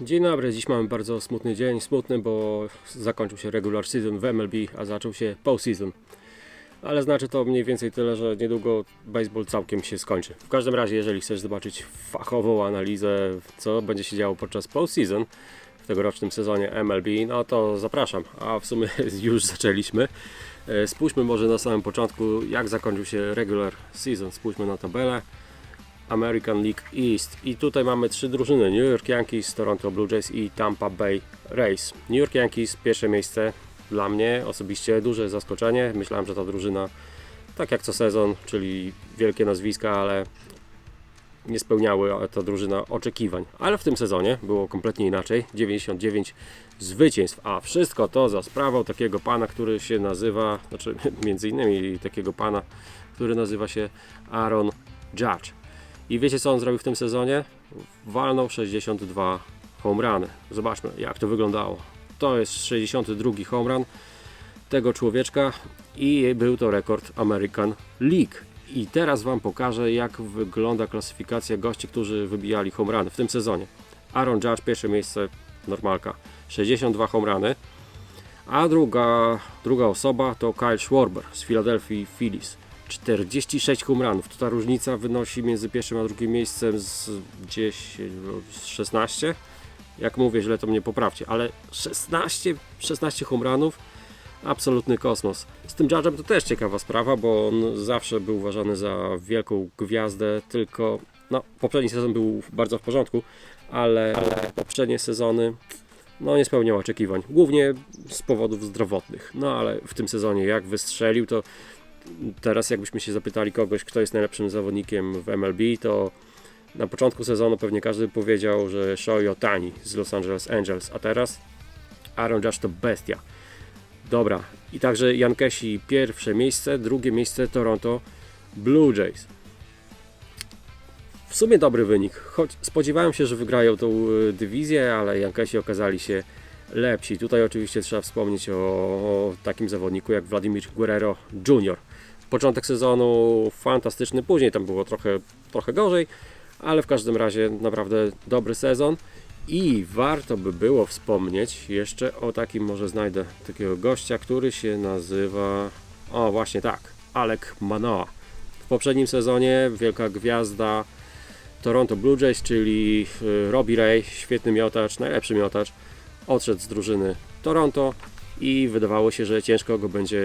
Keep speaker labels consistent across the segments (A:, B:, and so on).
A: Dzień dobry, dziś mamy bardzo smutny dzień. Smutny, bo zakończył się regular season w MLB, a zaczął się postseason. Ale znaczy to mniej więcej tyle, że niedługo baseball całkiem się skończy. W każdym razie, jeżeli chcesz zobaczyć fachową analizę, co będzie się działo podczas postseason w tegorocznym sezonie MLB, no to zapraszam. A w sumie już zaczęliśmy. E, Spójrzmy może na samym początku, jak zakończył się regular season. Spójrzmy na tabelę. American League East. I tutaj mamy trzy drużyny: New York Yankees, Toronto Blue Jays i Tampa Bay Rays. New York Yankees, pierwsze miejsce dla mnie osobiście duże zaskoczenie. Myślałem, że ta drużyna, tak jak co sezon, czyli wielkie nazwiska, ale nie spełniały ta drużyna oczekiwań. Ale w tym sezonie było kompletnie inaczej. 99 zwycięstw, a wszystko to za sprawą takiego pana, który się nazywa, znaczy między innymi takiego pana, który nazywa się Aaron Judge. I wiecie co on zrobił w tym sezonie? Walnął 62 home runy. Zobaczmy jak to wyglądało. To jest 62 home run tego człowieczka i był to rekord American League. I teraz Wam pokażę jak wygląda klasyfikacja gości, którzy wybijali home runy w tym sezonie. Aaron Judge pierwsze miejsce, normalka, 62 home runy. A druga, druga osoba to Kyle Schwarber z Philadelphia Phillies. 46 home runów. To ta różnica wynosi między pierwszym a drugim miejscem z 10, z 16. Jak mówię, źle to mnie poprawcie, ale 16, 16 home runów, absolutny kosmos. Z tym Judge'em to też ciekawa sprawa, bo on zawsze był uważany za wielką gwiazdę, tylko no, poprzedni sezon był bardzo w porządku, ale, ale poprzednie sezony no, nie spełniał oczekiwań, głównie z powodów zdrowotnych. No ale w tym sezonie jak wystrzelił, to teraz jakbyśmy się zapytali kogoś, kto jest najlepszym zawodnikiem w MLB, to na początku sezonu pewnie każdy powiedział, że Shohei Otani z Los Angeles Angels, a teraz Aaron Judge to bestia. Dobra, i także Jankesi pierwsze miejsce, drugie miejsce Toronto Blue Jays. W sumie dobry wynik, choć spodziewałem się, że wygrają tą y, dywizję, ale Jankesi okazali się lepsi. Tutaj oczywiście trzeba wspomnieć o, o takim zawodniku jak Vladimir Guerrero Jr. Początek sezonu fantastyczny, później tam było trochę, trochę gorzej, ale w każdym razie naprawdę dobry sezon. I warto by było wspomnieć jeszcze o takim, może znajdę takiego gościa, który się nazywa, o właśnie tak, Alek Manoa. W poprzednim sezonie wielka gwiazda Toronto Blue Jays, czyli y, Robbie Ray, świetny miotacz, najlepszy miotacz, odszedł z drużyny Toronto i wydawało się, że ciężko go będzie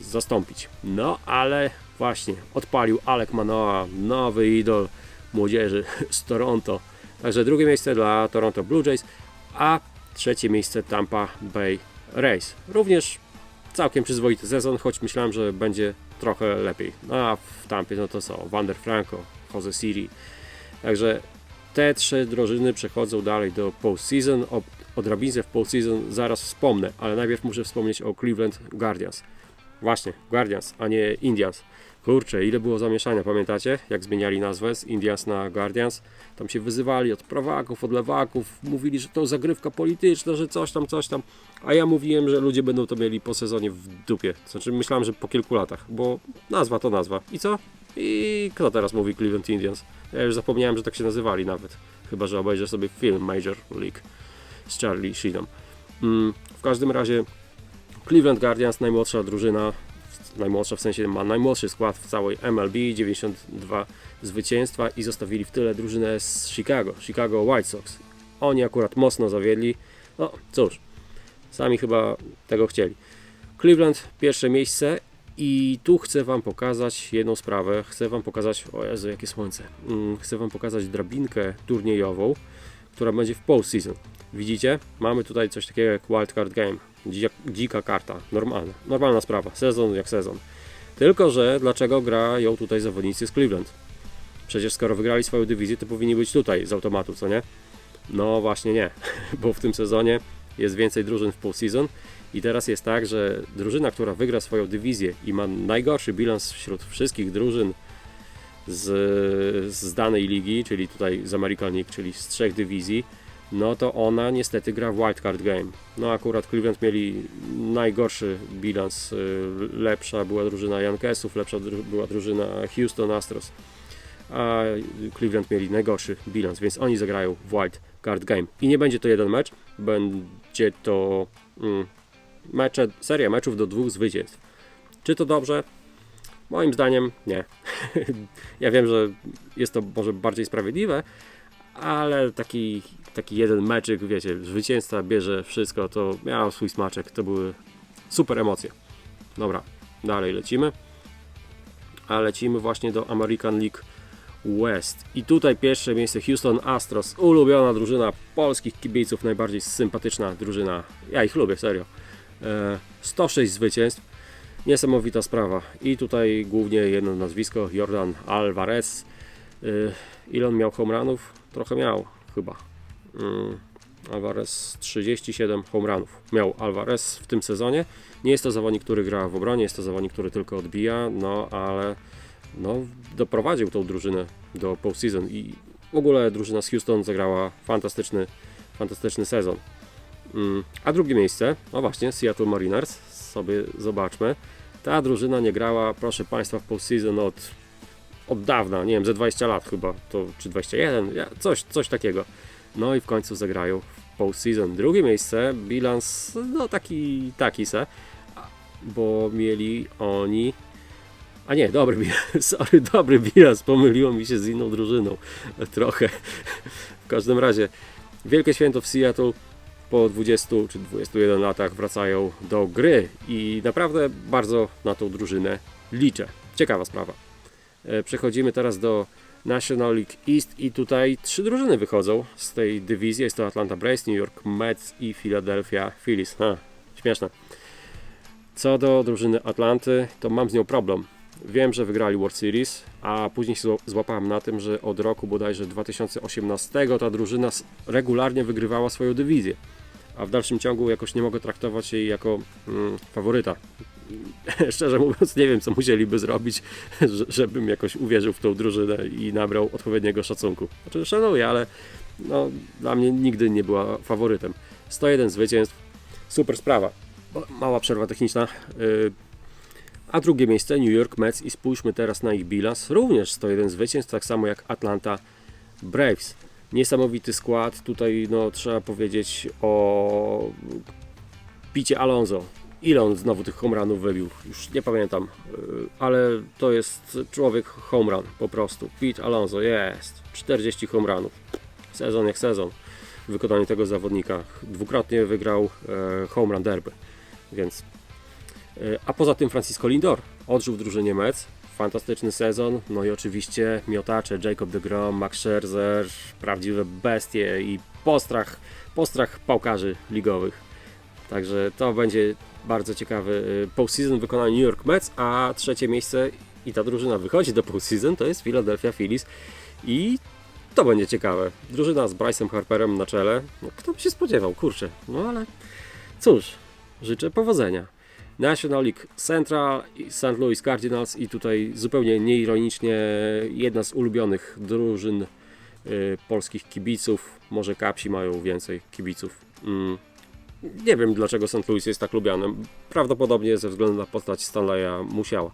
A: zastąpić. No ale właśnie odpalił Alek Manoa, nowy idol młodzieży z Toronto. Także drugie miejsce dla Toronto Blue Jays, a trzecie miejsce Tampa Bay Rays. Również całkiem przyzwoity sezon, choć myślałem, że będzie trochę lepiej. No a w Tampie no to są Wander Franco, Jose Siri. Także te trzy drużyny przechodzą dalej do postseason. O, drabince w postseason zaraz wspomnę, ale najpierw muszę wspomnieć o Cleveland Guardians. Właśnie, Guardians, a nie Indians. Kurczę, ile było zamieszania, pamiętacie? Jak zmieniali nazwę z Indians na Guardians? Tam się wyzywali od prawaków, od lewaków, mówili, że to zagrywka polityczna, że coś tam, coś tam. A ja mówiłem, że ludzie będą to mieli po sezonie w dupie. Znaczy myślałem, że po kilku latach, bo nazwa to nazwa. I co? I kto teraz mówi Cleveland Indians? Ja już zapomniałem, że tak się nazywali nawet. Chyba, że obejrzę sobie film Major League z Charlie Sheenem. Mm, w każdym razie Cleveland Guardians, najmłodsza drużyna, najmłodsza w sensie ma najmłodszy skład w całej MLB, 92 zwycięstwa i zostawili w tyle drużynę z Chicago, Chicago White Sox. Oni akurat mocno zawiedli. No cóż, sami chyba tego chcieli. Cleveland pierwsze miejsce i tu chcę Wam pokazać jedną sprawę. Chcę Wam pokazać, o Jezu, jakie słońce. Mm, Chcę Wam pokazać drabinkę turniejową, która będzie w postseason. Widzicie? Mamy tutaj coś takiego jak wildcard game. Dzika, karta. Normalna. Normalna sprawa. Sezon jak sezon. Tylko, że dlaczego grają tutaj zawodnicy z Cleveland? Przecież skoro wygrali swoją dywizję, to powinni być tutaj z automatu, co nie? No właśnie nie, bo w tym sezonie jest więcej drużyn w postseason i teraz jest tak, że drużyna, która wygra swoją dywizję i ma najgorszy bilans wśród wszystkich drużyn z, z danej ligi, czyli tutaj z American League, czyli z trzech dywizji, no to ona niestety gra w wildcard game. No akurat Cleveland mieli najgorszy bilans, y, lepsza była drużyna Yankeesów, lepsza dru- była drużyna Houston Astros, a Cleveland mieli najgorszy bilans, więc oni zagrają w wild Card Game. I nie będzie to jeden mecz, będzie to mm, mecze, seria meczów do dwóch zwycięstw. Czy to dobrze? Moim zdaniem nie. ja wiem, że jest to może bardziej sprawiedliwe, ale taki, taki jeden meczyk, wiecie, zwycięzca bierze wszystko, to miał swój smaczek, to były super emocje. Dobra, dalej lecimy. A lecimy właśnie do American League West. I tutaj pierwsze miejsce Houston Astros, ulubiona drużyna polskich kibiców, najbardziej sympatyczna drużyna. Ja ich lubię, serio. E, 106 zwycięstw. Niesamowita sprawa. I tutaj głównie jedno nazwisko, Jordan Alvarez. Y, Ile on miał home runów? Trochę miał, chyba. Mm, Alvarez 37 home runów miał Alvarez w tym sezonie. Nie jest to zawodnik, który gra w obronie, jest to zawodnik, który tylko odbija, no ale no, doprowadził tą drużynę do postseason i w ogóle drużyna z Houston zagrała fantastyczny, fantastyczny sezon. Mm, A drugie miejsce, no właśnie, Seattle Mariners, sobie zobaczmy. Ta drużyna nie grała, proszę Państwa, w postseason od, od dawna, nie wiem, ze 20 lat chyba, to, czy 21, ja- coś, coś takiego. No i w końcu zagrają w postseason. Drugie miejsce, bilans, no taki, taki se, bo mieli oni, a nie, dobry bilans, sorry, dobry bilans, pomyliło mi się z inną drużyną, trochę. W każdym razie, Wielkie Święto w Seattle, po 20 czy 21 latach wracają do gry i naprawdę bardzo na tą drużynę liczę. Ciekawa sprawa. E, Przechodzimy teraz do National League East i tutaj trzy drużyny wychodzą z tej dywizji. Jest to Atlanta Braves, New York Mets i Philadelphia Phillies. Ha, śmieszne. Co do drużyny Atlanty, to mam z nią problem. Wiem, że wygrali World Series, a później się złapałem na tym, że od roku bodajże 2018 ta drużyna regularnie wygrywała swoją dywizję. A w dalszym ciągu jakoś nie mogę traktować jej jako mm, faworyta. Szczerze mówiąc, nie wiem, co musieliby zrobić, że- żebym jakoś uwierzył w tą drużynę i nabrał odpowiedniego szacunku. Znaczy, szanuję, ale no, dla mnie nigdy nie była faworytem. 101 zwycięstw, super sprawa. Mała przerwa techniczna. Yy, a drugie miejsce New York Mets i spójrzmy teraz na ich bilans. Również 101 zwycięstw, tak samo jak Atlanta Braves. Niesamowity skład. Tutaj no, trzeba powiedzieć o Picie Alonso. Ile on znowu tych home runów wybił? Już nie pamiętam, yy, ale to jest człowiek home run po prostu. Pete Alonso jest. 40 home runów. Sezon jak sezon w wykonaniu tego zawodnika. Dwukrotnie wygrał e, home run derby. Więc E, A poza tym Francisco Lindor odżył w drużynie Mets. Fantastyczny sezon. No i oczywiście miotacze Jacob deGrom, Max Scherzer, prawdziwe bestie i postrach, postrach pałkarzy ligowych. Także to będzie bardzo ciekawy e, postseason w wykonaniu New York Mets, a trzecie miejsce i ta drużyna wychodzi do postseason to jest Philadelphia Phillies i to będzie ciekawe. Drużyna z Bryce'em Harperem na czele. No, kto by się spodziewał, kurczę. No ale cóż, życzę powodzenia. National League Central St. Louis Cardinals i tutaj zupełnie nieironicznie jedna z ulubionych drużyn y, polskich kibiców. Może Kapsi mają więcej kibiców. Mm. Nie wiem dlaczego St. Louis jest tak lubiany. Prawdopodobnie ze względu na postać Stanleya musiała.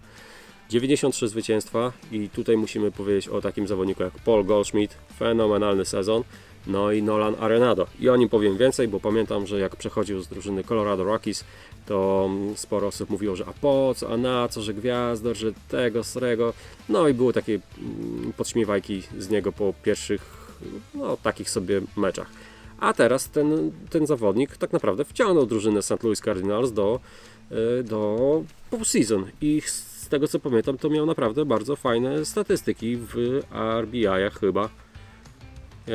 A: 93 zwycięstwa i tutaj musimy powiedzieć o takim zawodniku jak Paul Goldschmidt. Fenomenalny sezon. No i Nolan Arenado. I o nim powiem więcej, bo pamiętam, że jak przechodził z drużyny Colorado Rockies, to mm, sporo osób mówiło, że a po co, a na co, że gwiazdor, że tego, srego. No i były takie mm, podśmiewajki z niego po pierwszych, no takich sobie meczach. A teraz ten, ten zawodnik tak naprawdę wciągnął drużynę St. Louis Cardinals do, y, do postseason i z tego co pamiętam to miał naprawdę bardzo fajne statystyki w RBI-ach chyba.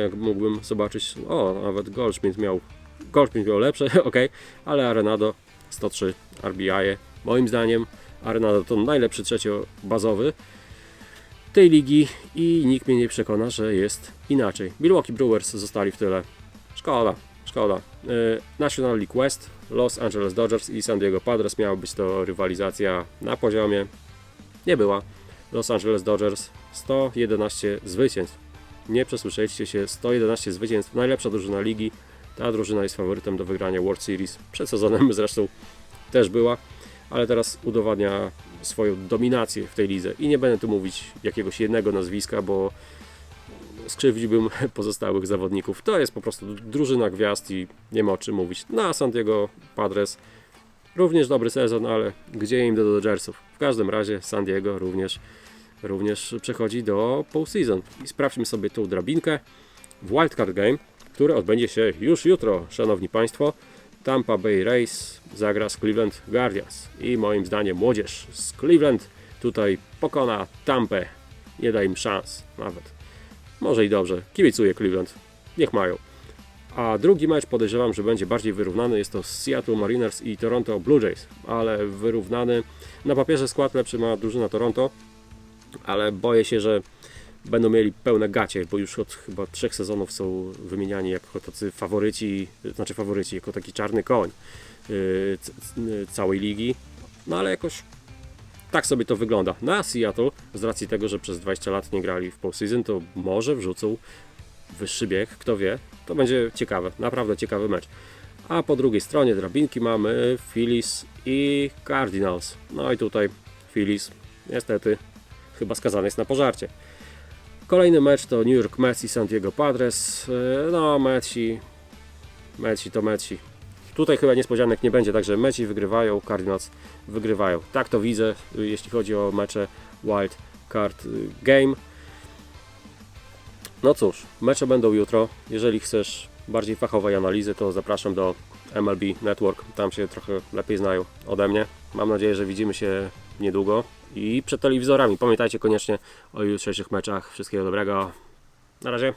A: Jak mógłbym zobaczyć, o nawet Goldschmidt miał, Goldschmidt miał lepsze, ok, ale Arenado 103 RBI. Moim zdaniem Arenado to najlepszy trzeciobazowy tej ligi i nikt mnie nie przekona, że jest inaczej. Milwaukee Brewers zostali w tyle. Szkoda, szkoda. Yy, National League West, Los Angeles Dodgers i San Diego Padres miała być to rywalizacja na poziomie. Nie była. Los Angeles Dodgers 111 zwycięstw. Nie przesłyszeliście się, 111 zwycięstw, najlepsza drużyna ligi. Ta drużyna jest faworytem do wygrania World Series. Przed sezonem zresztą też była, ale teraz udowadnia swoją dominację w tej lidze. I nie będę tu mówić jakiegoś jednego nazwiska, bo skrzywdziłbym pozostałych zawodników. To jest po prostu drużyna gwiazd i nie ma o czym mówić. Na San Diego Padres również dobry sezon, ale gdzie im do Dodgersów? W każdym razie San Diego również, również przechodzi do postseason. I sprawdźmy sobie tą drabinkę w Wildcard Game, które odbędzie się już jutro, szanowni państwo. Tampa Bay Rays zagra z Cleveland Guardians i moim zdaniem młodzież z Cleveland tutaj pokona Tampę. Nie da im szans nawet. Może i dobrze. Kibicuję Cleveland. Niech mają. A drugi mecz podejrzewam, że będzie bardziej wyrównany. Jest to Seattle Mariners i Toronto Blue Jays, ale wyrównany. Na papierze skład lepszy ma drużyna Toronto, ale boję się, że będą mieli pełne gacie, bo już od chyba trzech sezonów są wymieniani jako tacy faworyci, znaczy faworyci, jako taki czarny koń yy, yy, całej ligi. No ale jakoś tak sobie to wygląda. Na Seattle, z racji tego, że przez 20 lat nie grali w postseason, to może wrzucą wyższy bieg, kto wie. To będzie ciekawe, naprawdę ciekawy mecz. A po drugiej stronie drabinki mamy Phillies i Cardinals. No i tutaj Phillies niestety chyba skazany jest na pożarcie. Kolejny mecz to New York Mets i San Diego Padres. Yy, No, Metsi, Metsi to Metsi. Tutaj chyba niespodzianek nie będzie, także Meci wygrywają, Cardinals wygrywają. Tak to widzę, y, jeśli chodzi o mecze Wild Card y, Game. No cóż, mecze będą jutro. Jeżeli chcesz bardziej fachowej analizy, to zapraszam do MLB Network. Tam się trochę lepiej znają ode mnie. Mam nadzieję, że widzimy się niedługo i przed telewizorami. Pamiętajcie koniecznie o jutrzejszych meczach. Wszystkiego dobrego. Na razie.